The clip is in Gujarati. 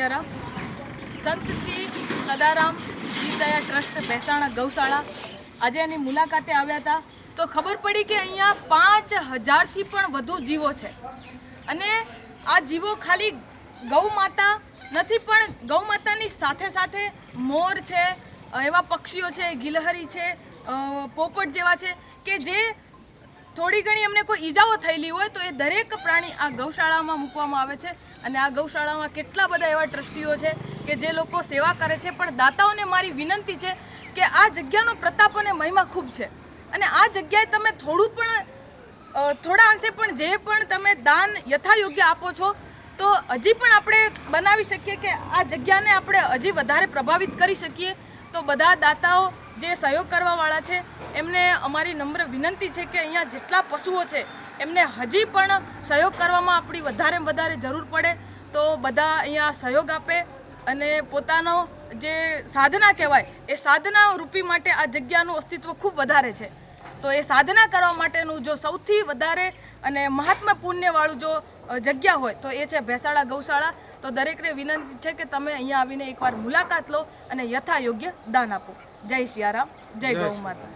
સિયારામ સંત શ્રી સદારામ જીવદયા ટ્રસ્ટ ભેસાણા ગૌશાળા. આજે એની મુલાકાતે આવ્યા હતા. તો ખબર પડી કે અહીંયા પાંચ હજારથી પણ વધુ જીવો છે. અને આ જીવો ખાલી ગૌ માતા નથી, પણ ગૌ માતાની સાથે સાથે મોર છે, એવા પક્ષીઓ છે, ગિલહરી છે પોપટ જેવા છે કે જે થોડી ઘણી એમને કોઈ ઈજાઓ થયેલી હોય તો એ દરેક પ્રાણી આ ગૌશાળામાં મૂકવામાં આવે છે. અને આ ગૌશાળામાં કેટલા બધા એવા ટ્રસ્ટીઓ છે કે જે લોકો સેવા કરે છે. પણ દાતાઓને મારી વિનંતી છે કે આ જગ્યાનો પ્રતાપ અને મહિમા ખૂબ છે. અને આ જગ્યાએ તમે થોડું પણ થોડા અંશે પણ જે પણ તમે દાન યથાયોગ્ય આપો છો, તો હજી પણ આપણે બનાવી શકીએ કે આ જગ્યાને આપણે હજી વધારે પ્રભાવિત કરી શકીએ. તો બધા દાતાઓ જે સહયોગ કરવાવાળા છે, એમને અમારી નમ્ર વિનંતી છે કે અહીંયા જેટલા પશુઓ છે, એમને હજી પણ સહયોગ કરવામાં આપણી વધારે વધારે જરૂર પડે. તો બધા અહીંયા સહયોગ આપે અને પોતાનો જે સાધના કહેવાય, એ સાધના રૂપી માટે આ જગ્યાનું અસ્તિત્વ ખૂબ વધારે છે. તો એ સાધના કરવા માટેનું જો સૌથી વધારે અને મહાત્મા પુણ્યવાળું જો જગ્યા હોય તો એ છે ભેસાળા ગૌશાળા. તો દરેકને વિનંતી છે કે તમે અહીંયા આવીને એકવાર મુલાકાત લો અને યથાયોગ્ય દાન આપો. જય સિયારામ જય ગૌ માતા.